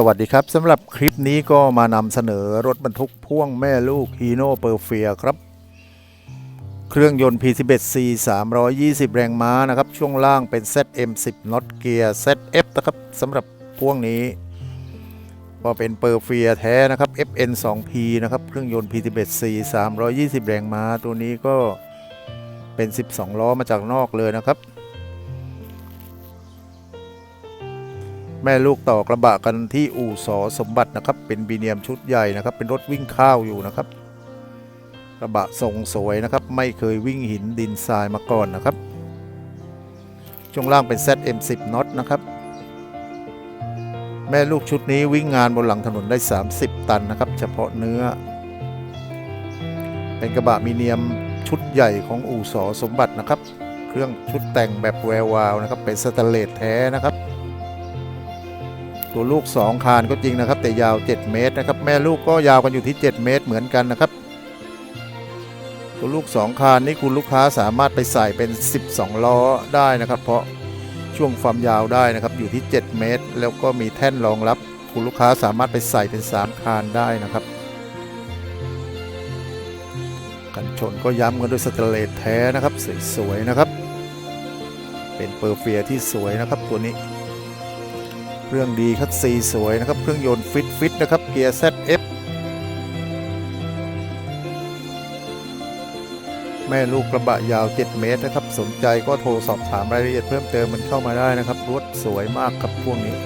สวัสดีครับสำหรับคลิปนี้ก็มานำเสนอรถบรรทุกพ่วงแม่ลูก Hino p e r f i a ครับ เครื่องยนต์ P11C 320 แรงม้านะครับ ช่วงล่างเป็น ZM10 น็อตเกียร์ ZF นะครับสำหรับพ่วงนี้ ก็เป็นเปอร์เฟียแท้นะครับ FN 2P นะครับ เครื่องยนต์ P11C 320 แรงม้า ตัวนี้ก็เป็น 12 ล้อมาจากนอกเลยนะครับ แม่ลูกต่อกระบะกันที่อู่สอสมบัตินะครับ เป็นบีเนียมชุดใหญ่นะครับ เป็นรถวิ่งข้าวอยู่นะครับ กระบะทรงสวยนะครับ ไม่เคยวิ่งหินดินทรายมาก่อนนะครับ ช่วงล่างเป็น ZM10 น็อตนะครับ แม่ลูกชุดนี้วิ่งงานบนหลังถนนได้ 30 ตันนะครับ เฉพาะเนื้อ เป็นกระบะมีเนียมชุดใหญ่ของอู่สอสมบัตินะครับ เครื่องชุดแต่งแบบแวววาวนะครับ เป็นสแตนเลสแท้นะครับ ตัวลูก 2 คานก็จริงนะครับ แต่ยาว 7 เมตรนะครับ แม่ลูกก็ยาวกันอยู่ที่ 7 เมตรเหมือนกันนะครับ ตัวลูก 2 คานนี่คุณลูกค้าสามารถไปใส่เป็น 12 ล้อได้นะครับ เพราะช่วงความยาวได้นะครับอยู่ที่ 7 เมตร แล้วก็มีแท่นรองรับ คุณลูกค้าสามารถไปใส่เป็น 3 คานได้นะครับกันชนก็ย้ำกันด้วยสแตนเลสแท้นะครับสวยๆนะครับ เป็นเปอร์เฟียที่สวยนะครับตัวนี้ เครื่องดีคัดซีสวยนะครับ เครื่องยนต์ฟิตฟิตนะครับ เกียร์ ZF แม่ลูกกระบะยาว 7 เมตรนะครับ สนใจก็โทรสอบถามรายละเอียดเพิ่มเติมมันเข้ามาได้นะครับรถสวยมากครับพวกนี้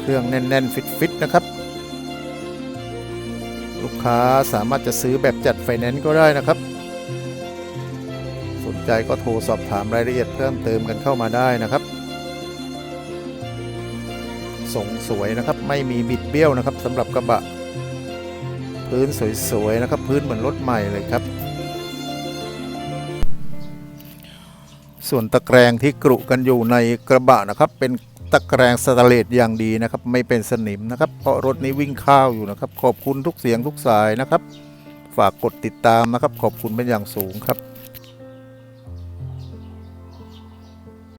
เครื่องแน่นๆ ฟิตๆนะครับ ลูกค้าสามารถจะซื้อแบบจัดไฟแนนซ์ก็ได้นะครับ สนใจก็โทรสอบถามรายละเอียดเพิ่มเติมกันเข้ามาได้นะครับ ทรงสวยนะครับ ไม่มีบิดเบี้ยวนะครับสำหรับกระบะ พื้นสวยๆนะครับ พื้นเหมือนรถใหม่เลยครับ ส่วนตะแกรงที่กรุกันอยู่ในกระบะนะครับ เป็นตะแกรงสแตเลสอย่างดีนะครับ ไม่เป็นสนิมนะครับ เพราะรถนี้วิ่งข้าวอยู่นะครับ ขอบคุณทุกเสียงทุกสายนะครับ ฝากกดติดตามนะครับ ขอบคุณเป็นอย่างสูงครับ